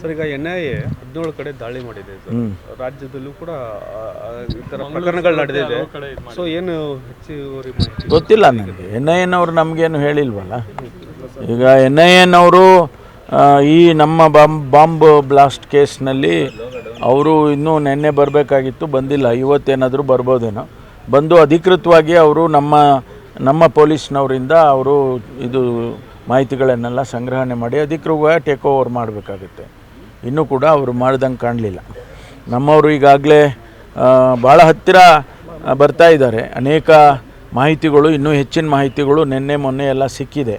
Sir ಈಗ N I A ಹದಿನೇಳು ಕಡೆ ದಾಳಿ ಮಾಡಿದೆ ಸರ್. ರಾಜ್ಯದಲ್ಲೂ ಕೂಡ ಆ, ಆ, ಈ ಥರ ಪ್ರಕರಣಗಳು ನಡೆದಿದೆ. ಸೊ ಏನು ಹೆಚ್ಚುವರಿ ಮಾಹಿತಿ? ಗೊತ್ತಿಲ್ಲ ನನಗೆ. ಎನ್ ಐ ಎನ್ ಅವರು ನಮಗೇನು ಹೇಳಿಲ್ವಲ್ಲ? ಈಗ ಎನ್ ಐ ಎನ್ ಅವರು ಈ ನಮ್ಮ ಬಾಂಬ್ ಬಾಂಬ್ ಬ್ಲಾಸ್ಟ್ ಕೇಸ್ನಲ್ಲಿ ಅವರು ಇನ್ನೂ ನೆನ್ನೆ ಬರಬೇಕಾಗಿತ್ತು ಬಂದಿಲ್ಲ. ಇವತ್ತೇನಾದರೂ ಬರ್ಬೋದೇನೋ. ಬಂದು ಅಧಿಕೃತವಾಗಿ ಅವರು ನಮ್ಮ ನಮ್ಮ ಪೊಲೀಸ್ನವರಿಂದ ಅವರು ಇದು ಮಾಹಿತಿಗಳನ್ನೆಲ್ಲ ಸಂಗ್ರಹಣೆ ಮಾಡಿ ಅಧಿಕೃತವಾಗಿ ಟೇಕ್ ಓವರ್ ಮಾಡಬೇಕಾಗುತ್ತೆ. ಇನ್ನೂ ಕೂಡ ಅವರು ಮಾಡ್ದಂಗೆ ಕಾಣಲಿಲ್ಲ. ನಮ್ಮವರು ಈಗಾಗಲೇ ಭಾಳ ಹತ್ತಿರ ಬರ್ತಾ ಇದ್ದಾರೆ. ಅನೇಕ ಮಾಹಿತಿಗಳು, ಇನ್ನೂ ಹೆಚ್ಚಿನ ಮಾಹಿತಿಗಳು ನಿನ್ನೆ, ಮೊನ್ನೆ ಎಲ್ಲ ಸಿಕ್ಕಿದೆ.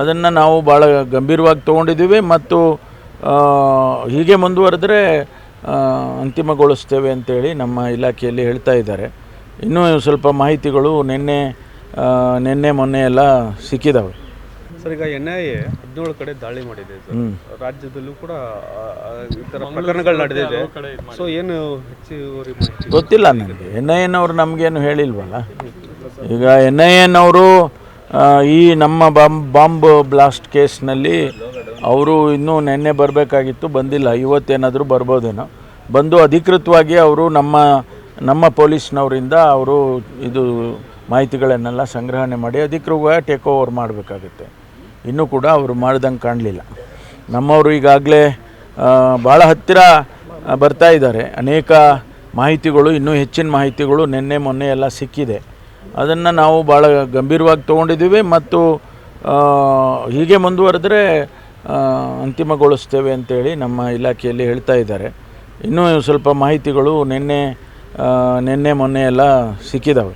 ಅದನ್ನು ನಾವು ಭಾಳ ಗಂಭೀರವಾಗಿ ತೊಗೊಂಡಿದ್ದೀವಿ ಮತ್ತು ಹೀಗೆ ಮುಂದುವರೆದ್ರೆ ಅಂತಿಮಗೊಳಿಸ್ತೇವೆ ಅಂತೇಳಿ ನಮ್ಮ ಇಲಾಖೆಯಲ್ಲಿ ಹೇಳ್ತಾ ಇದ್ದಾರೆ. ಇನ್ನೂ ಸ್ವಲ್ಪ ಮಾಹಿತಿಗಳು ನಿನ್ನೆ ನಿನ್ನೆ, ಮೊನ್ನೆ ಎಲ್ಲ ಸಿಕ್ಕಿದ್ದಾವೆ ಸರ್ ಈಗ ಎನ್ ಐ ಎ ಹದಿನೇಳು ಕಡೆ ದಾಳಿ ಮಾಡಿದೆ ಸರ್. ರಾಜ್ಯದಲ್ಲೂ ಕೂಡ ಆ, ಆ, ಈ ಥರ ಪ್ರಕರಣಗಳು ನಡೆದಿದೆ. ಸೊ ಏನು ಹೆಚ್ಚುವರಿ ಮಾಹಿತಿ ಗೊತ್ತಿಲ್ಲ ನನಗೆ ಎನ್ ಐ ಎನ್ ಅವರು ನಮಗೇನು ಹೇಳಿಲ್ವಲ್ಲ? ಈಗ ಎನ್ ಐ ಎನ್ ಅವರು ಈ ನಮ್ಮ ಬಾಂಬ್ ಬಾಂಬ್ ಬ್ಲಾಸ್ಟ್ ಕೇಸ್ನಲ್ಲಿ ಅವರು ಇನ್ನೂ ನೆನ್ನೆ ಬರಬೇಕಾಗಿತ್ತು ಬಂದಿಲ್ಲ. ಇವತ್ತೇನಾದರೂ ಬರ್ಬೋದೇನೋ. ಬಂದು ಅಧಿಕೃತವಾಗಿ ಅವರು ನಮ್ಮ ನಮ್ಮ ಪೊಲೀಸ್ನವರಿಂದ ಅವರು ಇದು ಮಾಹಿತಿಗಳನ್ನೆಲ್ಲ ಸಂಗ್ರಹಣೆ ಮಾಡಿ ಅಧಿಕೃತವಾಗಿ ಟೇಕ್ ಓವರ್ ಮಾಡಬೇಕಾಗುತ್ತೆ. ಇನ್ನೂ ಕೂಡ ಅವರು ಮಾಡ್ದಂಗೆ ಕಾಣಲಿಲ್ಲ. ನಮ್ಮವರು ಈಗಾಗಲೇ ಭಾಳ ಹತ್ತಿರ ಬರ್ತಾ ಇದ್ದಾರೆ. ಅನೇಕ ಮಾಹಿತಿಗಳು, ಇನ್ನೂ ಹೆಚ್ಚಿನ ಮಾಹಿತಿಗಳು ನಿನ್ನೆ, ಮೊನ್ನೆ ಎಲ್ಲ ಸಿಕ್ಕಿದೆ. ಅದನ್ನು ನಾವು ಭಾಳ ಗಂಭೀರವಾಗಿ ತೊಗೊಂಡಿದ್ದೀವಿ ಮತ್ತು ಹೀಗೆ ಮುಂದುವರೆದ್ರೆ ಅಂತಿಮಗೊಳಿಸ್ತೇವೆ ಅಂತೇಳಿ ನಮ್ಮ ಇಲಾಖೆಯಲ್ಲಿ ಹೇಳ್ತಾ ಇದ್ದಾರೆ. ಇನ್ನೂ ಸ್ವಲ್ಪ ಮಾಹಿತಿಗಳು ನಿನ್ನೆ ನಿನ್ನೆ, ಮೊನ್ನೆ ಎಲ್ಲ ಸಿಕ್ಕಿದ್ದಾವೆ